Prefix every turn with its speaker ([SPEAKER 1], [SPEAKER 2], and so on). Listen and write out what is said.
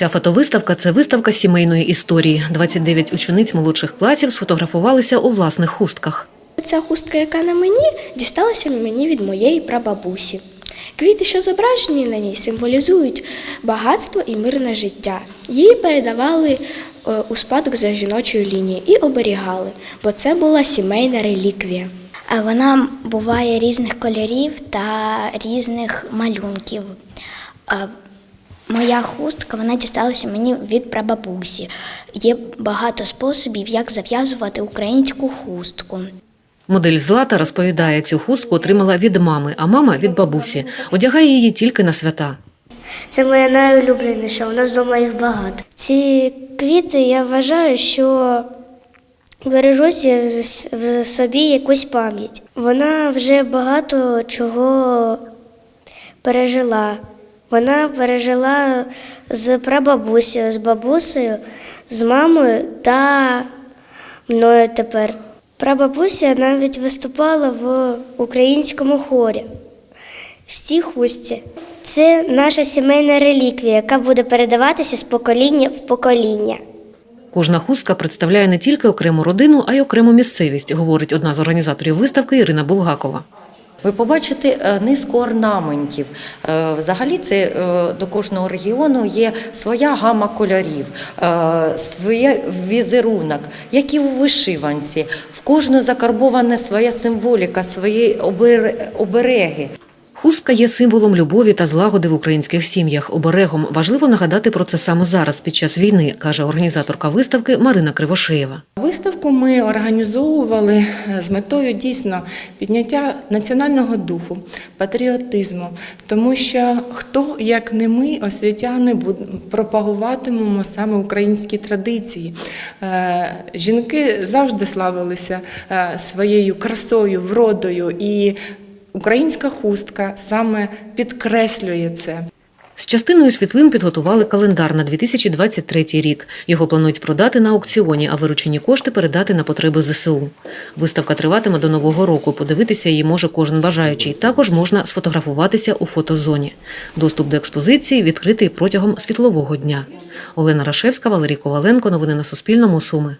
[SPEAKER 1] Ця фотовиставка це виставка сімейної історії. 29 учениць молодших класів сфотографувалися у власних хустках.
[SPEAKER 2] Ця хустка, яка на мені, дісталася мені від моєї прабабусі. Квіти, що зображені на ній, символізують багатство і мирне життя. Її передавали е, у спадок за жіночою лінією і оберігали, бо це була сімейна реліквія.
[SPEAKER 3] Вона буває різних кольорів та різних малюнків. Моя хустка вона дісталася мені від прабабусі. Є багато способів, як зав'язувати українську хустку.
[SPEAKER 1] Модель Злата розповідає, цю хустку отримала від мами, а мама від бабусі. Одягає її тільки на свята.
[SPEAKER 4] Це моя найулюбленіша, у нас вдома їх багато. Ці квіти я вважаю, що бережуть в собі якусь пам'ять. Вона вже багато чого пережила. Вона пережила з прабабусею, з бабусею, з мамою та мною тепер. Прабабуся навіть виступала в українському хорі в цій хустці. Це наша сімейна реліквія, яка буде передаватися з покоління в покоління.
[SPEAKER 1] Кожна хустка представляє не тільки окрему родину, а й окрему місцевість, говорить одна з організаторів виставки Ірина Булгакова.
[SPEAKER 5] Ви побачите е, низку орнаментів. Е, Взагалі, це е, до кожного регіону є своя гама кольорів, своє візерунок, як і у вишиванці. В кожну закарбована своя символіка, свої обер- обереги.
[SPEAKER 1] Хустка є символом любові та злагоди в українських сім'ях. Оберегом важливо нагадати про це саме зараз, під час війни, каже організаторка виставки Марина Кривошеєва.
[SPEAKER 6] Виставку ми організовували е, з метою дійсно підняття національного духу, патріотизму, тому що хто, як не ми, освітяни, пропагуватимемо саме українські традиції. Е, Жінки завжди славилися е, своєю красою, вродою, і українська хустка саме підкреслює це.
[SPEAKER 1] З частиною світлин підготували календар на 2023 рік. Його планують продати на аукціоні, а виручені кошти передати на потреби ЗСУ. Виставка триватиме до нового року. Подивитися її може кожен бажаючий. Також можна сфотографуватися у фотозоні. Доступ до експозиції відкритий протягом світлового дня. Олена Рашевська, Валерій Коваленко. Новини на Суспільному. Суми.